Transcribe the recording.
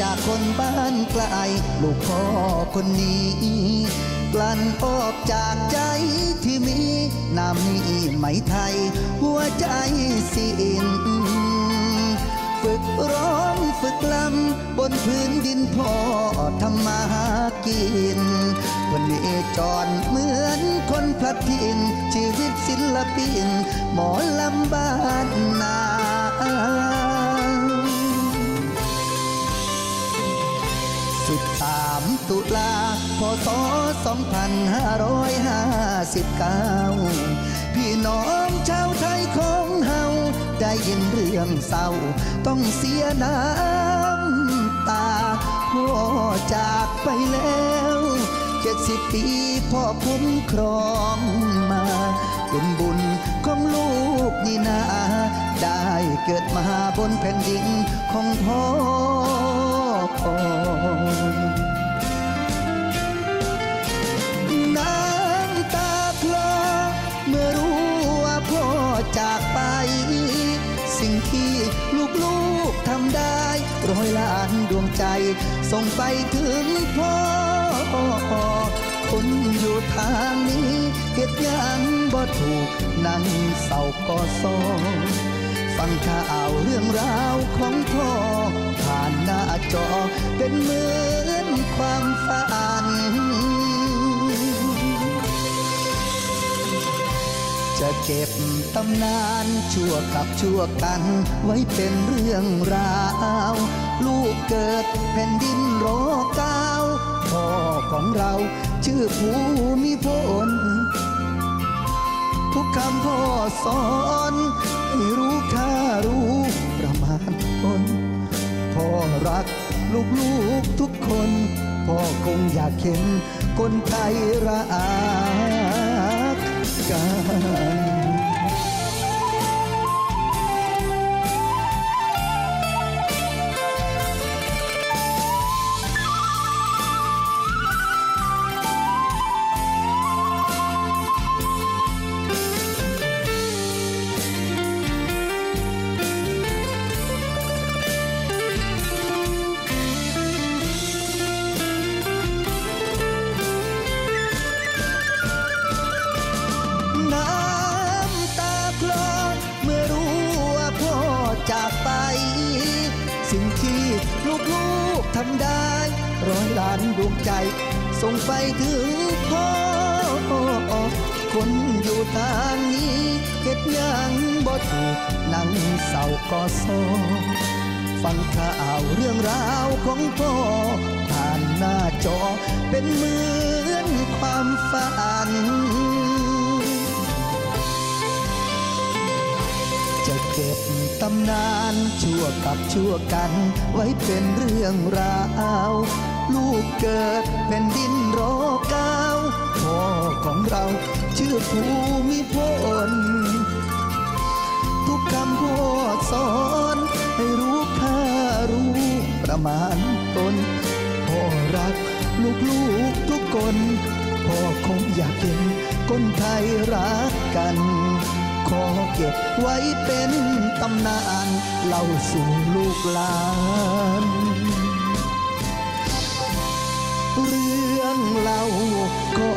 จากคนบ้านไกลลูกพ่อคนนี้ กลั่นออกจากใจที่มีนามนี้ไหมไทย หัวใจสิ้นฝึกร้องฝึกลำบนพื้นดินพ่อทำมาหากินวันนี้จรเหมือนคนพลัดถิ่นชีวิตศิลปิน หมอลำบ้านนา สามตุลาพศ2559พี่น้องชาวไทยของเฮาได้ยินเรื่องเศร้า ต้องเสียน้ำตาพ่อจากไปแล้วเจ็ดสิบปีพ่อคุ้มครองมาเป็นบุญของลูกนี่นา ได้เกิดมาบนแผ่นดินของพ่อ จากไป สิ่งที่ลูกๆทำได้ร้อยล้านดวงใจ ส่งไปถึงพ่อ คนอยู่ทางนี้เหตุยังบ่ถูกนั่งเศร้าก็ซอฟังข่าวเรื่องราวของพ่อ ผ่านหน้าจอเป็นมือ จะเก็บตำนานชั่วกับชั่วกันไว้เป็นเรื่องราว ลูกเกิดแผ่นดินรอเก้าพ่อของเราชื่อภูมิพลทุกคำพ่อสอนให้รู้ค่ารู้ประมาณตนพ่อรักลูกๆทุกคน พ่อคงอยากเห็นคนไทยรัก กั จากไป สิ่งที่ลูกๆทำได้ ร้อยล้านดวงใจ ส่งไปถึงพ่อ คนอยู่ทางนี้เหตุยังบ่ถูกนั่งเศร้าก็โซฟังข่าวเรื่องราวของพ่อผ่านหน้าจอเป็นเหมือนความฝัน จะเก็บตำนานชั่วกับชั่วกัน ไว้เป็นเรื่องราว ลูกเกิดแผ่นดินรอเก้าพ่อของเราชื่อภูมิพลทุกคำพ่อสอนให้รู้ค่ารู้ประมาณตนพ่อรักลูกๆทุกคนพ่อคงอยากเห็นคนไทยรักกัน ขอเก็บไว้เป็นตำนานเล่าสู่ลูกหลานเรื่องเล่าขอ